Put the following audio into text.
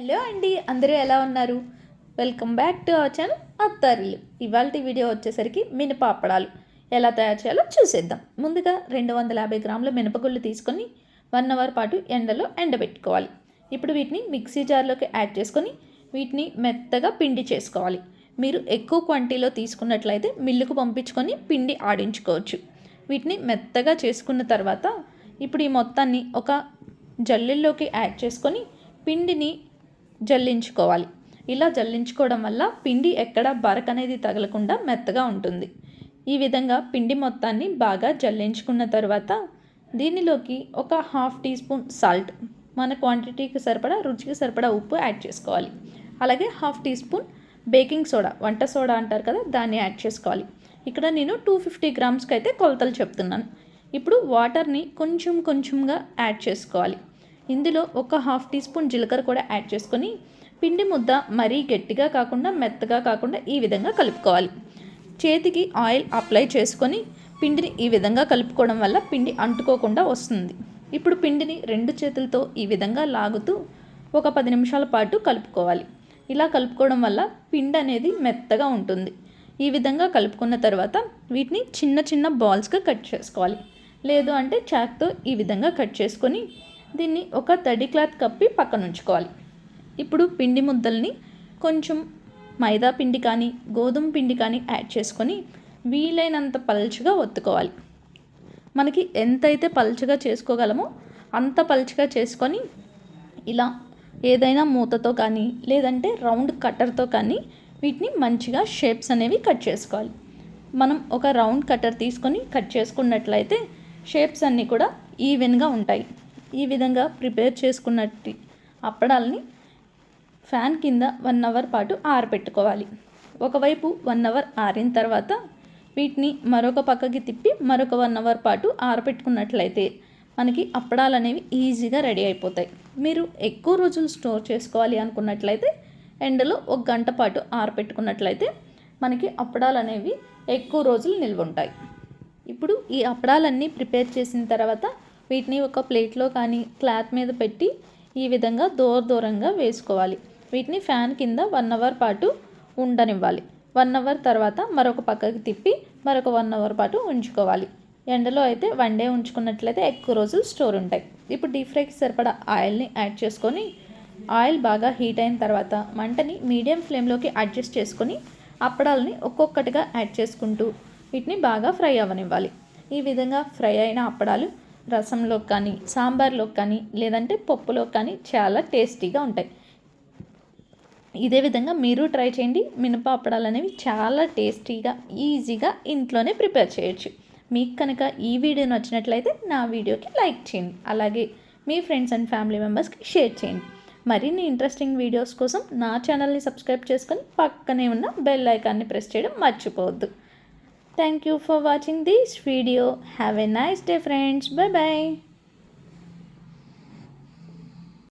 Hello అండి అందరూ ఎలా ఉన్నారు? Welcome back to our channel Attarillu. ఇవాళ వీడియో వచ్చేసరికి మినపాపడాలు. ఎలా తయారు చేయాలో చూసేద్దాం. ముందుగా రెండు వందల యాభై గ్రాముల మినపగుళ్ళు తీసుకొని వన్ అవర్ పాటు ఎండలో ఎండబెట్టుకోవాలి. ఇప్పుడు వీటిని మిక్సీ జార్లోకి యాడ్ చేసుకొని వీటిని మెత్తగా పిండి చేసుకోవాలి. మీరు ఎక్కువ క్వాంటిటీలో తీసుకున్నట్లయితే మిల్లుకు పంపించుకొని పిండి ఆడించుకోవచ్చు. వీటిని మెత్తగా చేసుకున్న తర్వాత ఇప్పుడు ఈ మొత్తాన్ని ఒక జల్లెల్లోకి యాడ్ చేసుకొని పిండిని జల్లించుకోవాలి. ఇలా జల్లించుకోవడం వల్ల పిండి ఎక్కడ బరక అనేది తగలకుండా మెత్తగా ఉంటుంది. ఈ విధంగా పిండి మొత్తాన్ని బాగా జల్లించుకున్న తర్వాత దీనిలోకి ఒక హాఫ్ టీ స్పూన్ సాల్ట్ మన క్వాంటిటీకి సరిపడా రుచికి సరిపడా ఉప్పు యాడ్ చేసుకోవాలి. అలాగే half teaspoon baking soda వంట సోడా అంటారు కదా దాన్ని యాడ్ చేసుకోవాలి. ఇక్కడ నేను టూ ఫిఫ్టీ గ్రామ్స్కి అయితే కొలతలు చెప్తున్నాను. ఇప్పుడు వాటర్ని కొంచెం కొంచెంగా యాడ్ చేసుకోవాలి. ఇందులో ఒక హాఫ్ టీ స్పూన్ జీలకర్ర కూడా యాడ్ చేసుకొని పిండి ముద్ద మరీ గట్టిగా కాకుండా మెత్తగా కాకుండా ఈ విధంగా కలుపుకోవాలి. చేతికి ఆయిల్ అప్లై చేసుకొని పిండిని ఈ విధంగా కలుపుకోవడం వల్ల పిండి అంటుకోకుండా వస్తుంది. ఇప్పుడు పిండిని రెండు చేతులతో ఈ విధంగా లాగుతూ ఒక పది నిమిషాల పాటు కలుపుకోవాలి. ఇలా కలుపుకోవడం వల్ల పిండి అనేది మెత్తగా ఉంటుంది. ఈ విధంగా కలుపుకున్న తర్వాత వీటిని చిన్న చిన్న బాల్స్గా కట్ చేసుకోవాలి. లేదు అంటే చాక్తో ఈ విధంగా కట్ చేసుకొని దీన్ని ఒక తడి క్లాత్ కప్పి పక్కన ఉంచుకోవాలి ఇప్పుడు పిండి ముద్దల్ని కొంచెం మైదా పిండి కానీ గోధుమ పిండి కానీ యాడ్ చేసుకొని వీలైనంత పల్చగా ఒత్తుకోవాలి. మనకి ఎంతైతే పల్చగా చేసుకోగలమో అంత పల్చగా చేసుకొని ఇలా ఏదైనా మూతతో కానీ లేదంటే రౌండ్ కట్టర్తో కానీ వీటిని మంచిగా షేప్స్ అనేవి కట్ చేసుకోవాలి. మనం ఒక రౌండ్ కట్టర్ తీసుకొని కట్ చేసుకున్నట్లయితే షేప్స్ అన్నీ కూడా ఈవెన్గా ఉంటాయి. ఈ విధంగా ప్రిపేర్ చేసుకున్నట్టు అప్పడాలని ఫ్యాన్ కింద వన్ అవర్ పాటు ఆరబెట్టుకోవాలి ఒకవైపు వన్ అవర్ ఆరిన తర్వాత వీటిని మరొక పక్కకి తిప్పి మరొక వన్ అవర్ పాటు ఆరబెట్టుకున్నట్లయితే మనకి అప్పడాలు అనేవి ఈజీగా రెడీ అయిపోతాయి. మీరు ఎక్కువ రోజులు స్టోర్ చేసుకోవాలి అనుకున్నట్లయితే ఎండలో ఒక గంట పాటు ఆరబెట్టుకున్నట్లయితే మనకి అప్పడాలు అనేవి ఎక్కువ రోజులు నిల్వ ఉంటాయి. ఇప్పుడు ఈ అప్పడాలన్నీ ప్రిపేర్ చేసిన తర్వాత వీటిని ఒక ప్లేట్లో కానీ క్లాత్ మీద పెట్టి ఈ విధంగా దూర దూరంగా వేసుకోవాలి. వీటిని ఫ్యాన్ కింద వన్ అవర్ పాటు ఉండనివ్వాలి. వన్ అవర్ తర్వాత మరొక పక్కకి తిప్పి మరొక వన్ అవర్ పాటు ఉంచుకోవాలి. ఎండలో అయితే వన్ డే ఉంచుకున్నట్లయితే ఎక్కువ రోజులు స్టోర్ ఉంటాయి. ఇప్పుడు డీప్ ఫ్రైకి సరిపడా ఆయిల్ని యాడ్ చేసుకొని ఆయిల్ బాగా హీట్ అయిన తర్వాత మంటని మీడియం ఫ్లేమ్లోకి అడ్జస్ట్ చేసుకొని అప్పడాలని ఒక్కొక్కటిగా యాడ్ చేసుకుంటూ వీటిని బాగా ఫ్రై అవ్వనివ్వాలి. ఈ విధంగా ఫ్రై అయిన అప్పడాలు రసంలో కానీ సాంబార్లో కానీ లేదంటే పప్పులో కానీ చాలా టేస్టీగా ఉంటాయి. ఇదే విధంగా మీరు ట్రై చేయండి. మినపాపడాలు అనేవి చాలా టేస్టీగా ఈజీగా ఇంట్లోనే ప్రిపేర్ చేయొచ్చు. మీకు కనుక ఈ వీడియో నచ్చినట్లయితే నా వీడియోకి లైక్ చేయండి. అలాగే మీ ఫ్రెండ్స్ అండ్ ఫ్యామిలీ మెంబర్స్కి షేర్ చేయండి. మరిన్ని ఇంట్రెస్టింగ్ వీడియోస్ కోసం నా ఛానల్ని సబ్స్క్రైబ్ చేసుకొని పక్కనే ఉన్న బెల్ ఐకాన్ని ప్రెస్ చేయడం మర్చిపోవద్దు. Thank you for watching this video. Have a nice day friends. Bye bye.